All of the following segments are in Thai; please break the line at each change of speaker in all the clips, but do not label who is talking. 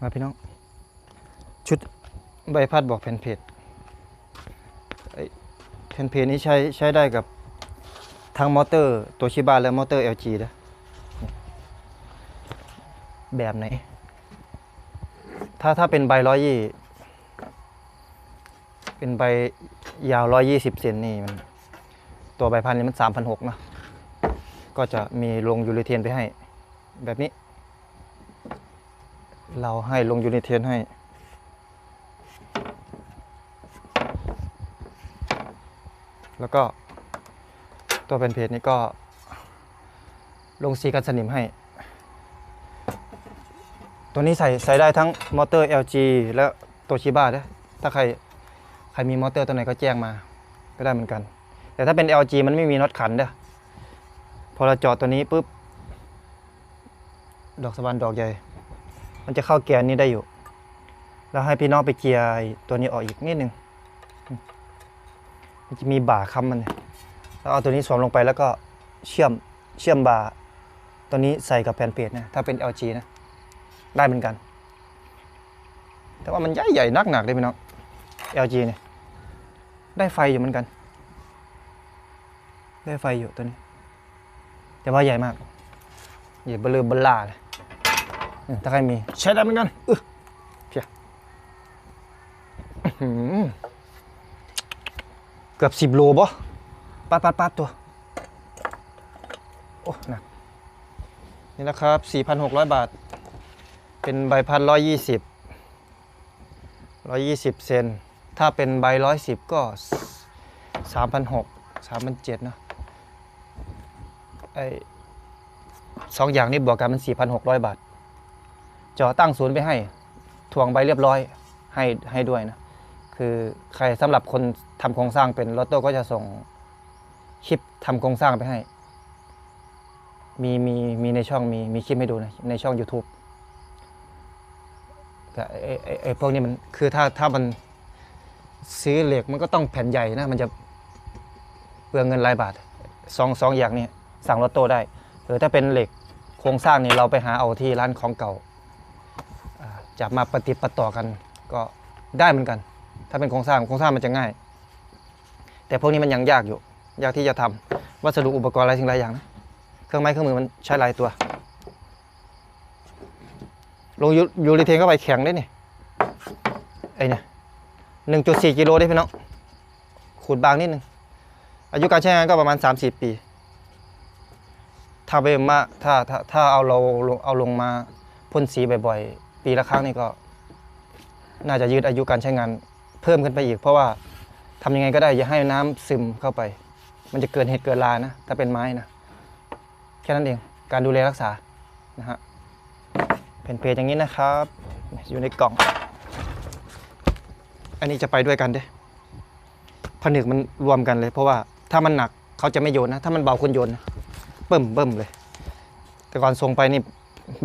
มาพี่น้อง ชุดใบพัดบอกแผ่นเพจไอแผ่นเพจนี้ใช้ใช้ได้กับทั้งมอเตอร์ตัวชิบาและมอเตอร์ LG นะแบบไหน ถ้าถ้าเป็นใบร้อยยี่ เป็นใบยาวร้อยยี่สิบเซนนี่มัน ตัวใบพันนี่มันสามพันหกนะ ก็จะมีลงยูริเทียนไปให้ แบบนี้ เราให้ลงยูนิเทนให้ แล้วก็ตัวเป็นเพจนี้ก็ลงสีกันสนิมให้ ตัวนี้ใส่ใส่ได้ทั้งมอเตอร์ LG และตัวชิบ้านะถ้าใครใครมีมอเตอร์ตัวไหนก็แจ้งมา ก็ได้เหมือนกัน แต่ถ้าเป็น LG มันไม่มีน็อตขันเด้อพอเราจอดตัวนี้ปุ๊บ ดอกสะบานดอกใหญ่ มันจะเข้าเกียร์นี้ได้อยู่ แล้วให้พี่น้องไปเกียร์ตัวนี้ออกอีกนิดนึงมันจะมีบ่าค้ำมันแล้วเอาตัวนี้สวมลงไปแล้วก็เชื่อมเชื่อมบ่าตัวนี้ใส่กับแผ่นเพจนะถ้าเป็น LG นะ ได้เหมือนกัน แต่ว่ามันใหญ่ใหญ่นักหนักเลยพี่น้อง LG เนี่ยได้ไฟอยู่เหมือนกัน ได้ไฟอยู่ตัวนี้ แต่ว่าใหญ่มากใหญ่เบลอเบลาเลย ถ้าใครมีใช้ได้เหมือนกันอึเพียอื้อหือเกือบสิบโลบ่ปัดปัดปัดตัว โอ้หนัก นี่นะครับ 4,600 บาท เป็นใบพันร้อยยี่สิบร้อยยี่สิบเซน ถ้าเป็นใบร้อยสิบก็สามพันหกสามพันเจ็ดเนอะไอสองอย่างนี้บวกกันมันสี่พันหกร้อยบาท จอตั้งศูนย์ไปให้ทวงใบเรียบร้อยให้ให้ด้วยนะ คือใครสำหรับคนทำโครงสร้างเป็นรถโต้ก็จะส่งคลิปทำโครงสร้างไปให้ มีมีมีในช่องมีมีคลิปให้ดูนะในช่อง YouTube ก็ไอไอไอพวกนี้มันคือถ้าถ้ามันซื้อเหล็กมันก็ต้องแผ่นใหญ่นะ มันจะเปลืองเงินหลายบาทสองสองอย่างนี้สั่งรถโต้ได้ หรือถ้าเป็นเหล็กโครงสร้างนี่เราไปหาเอาที่ร้านของเก่า จะมาปฏิปต่อกันก็ได้เหมือนกัน ถ้าเป็นโครงสร้างโครงสร้างมันจะง่าย แต่พวกนี้มันยังยากอยู่ ยากที่จะทำวัสดุอุปกรณ์อะไรสิ่งหลายอย่างนะเครื่องไม้เครื่องมือมันใช้หลายตัว ลงยูยูริเทนเข้าไปแข็งได้นี่ไอเนี่ยหนึ่งจุดสี่กิโลได้พี่น้องขูดบางนิดนึง อายุการใช้งานก็ประมาณสามสี่ปี ถ้าไปมาถ้าถ้าถ้าเอาเราเอาลงมาพ่นสีบ่อยๆ ปีละครั้งนี่ก็ น่าจะยืดอายุการใช้งานเพิ่มขึ้นไปอีก เพราะว่าทำยังไงก็ได้อย่าให้น้ำซึมเข้าไป มันจะเกิดเหตุเกิดลานะ ถ้าเป็นไม้นะ แค่นั้นเอง การดูแลรักษา นะฮะเป็นเพจอย่างนี้นะครับ อยู่ในกล่อง อันนี้จะไปด้วยกันเด้ผนึกมันรวมกันเลย เพราะว่าถ้ามันหนักเขาจะไม่โยนนะ ถ้ามันเบาคนโยนนะเบิ่มเบิ่มเลย แต่ก่อนส่งไปนี่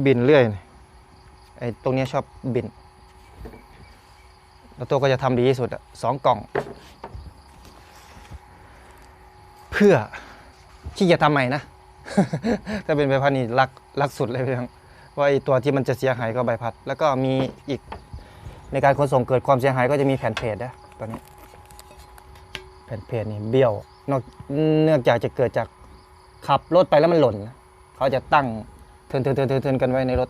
บินเรื่อยเลย ไอ้ตรงเนี้ยชอบบิน แล้วตัวก็จะทำดีที่สุดสองกล่อง เพื่อที่จะทำใหม่นะ ถ้าเป็นใบพัดนี่รักรักสุดเลยเพี่องว่าไอ้ตัวที่มันจะเสียหายก็ใบพัด แล้วก็มีอีกในการขนส่งเกิดความเสียหายก็จะมีแผ่นเพจนะตัวนี้ แผ่นเพจนี่เบี้ยวนอกเนื่องจากจะเกิดจากขับรถไปแล้วมันหล่น เขาจะตั้งเทินเทินเทินเทินเทินกันไว้ในรถ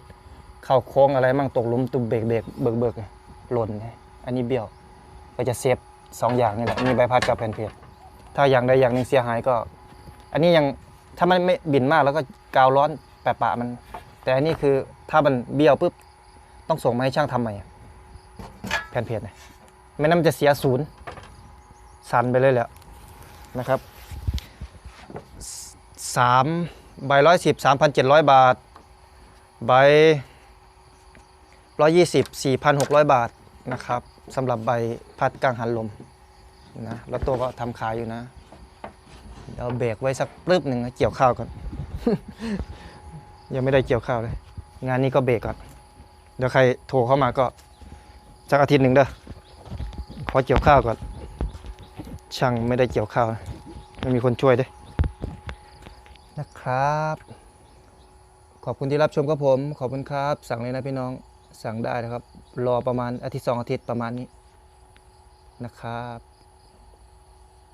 เข้าโค้งอะไรมั่งตกลุมตุบเบรกเบรกเบิกเบิกหล่นอันนี้เบี้ยว ก็จะเซฟสองอย่างนี่แหละมีใบพัดกับแผ่นเพจถ้าอย่างใดอย่างหนึ่งเสียหายก็ อันนี้ยังถ้ามันไม่บินมากแล้วก็กาวร้อนแปะปะมัน แต่อันนี้คือถ้ามันเบี้ยวปุ๊บต้องส่งมาให้ช่างทำใหม่แผ่นเพจนะไม่นั้นมันจะเสียศูนย์สันไปเลยแหละนะครับสามใบร้อยสิบสามพันเจ็ดร้อยบาท ใบ ร้อยยี่สิบสี่พันหกร้อยบาทนะครับสำหรับใบพัดกังหันลมนะแล้วตัวก็ทำขายอยู่นะ เดี๋ยวเบรกไว้สักปลึบหนึ่งนะเกี่ยวข้าวก่อน ยังไม่ได้เกี่ยวข้าวเลย งานนี้ก็เบรกก่อน เดี๋ยวใครโทรเข้ามาก็สักอาทิตย์หนึ่งเด้อขอเกี่ยวข้าวก่อน ช่างไม่ได้เกี่ยวข้าวนะไม่มีคนช่วยด้วยนะครับ ขอบคุณที่รับชมครับผม ขอบคุณครับ สั่งเลยนะพี่น้อง สั่งได้นะครับ รอประมาณอาทิตย์สองอาทิตย์ประมาณนี้นะครับ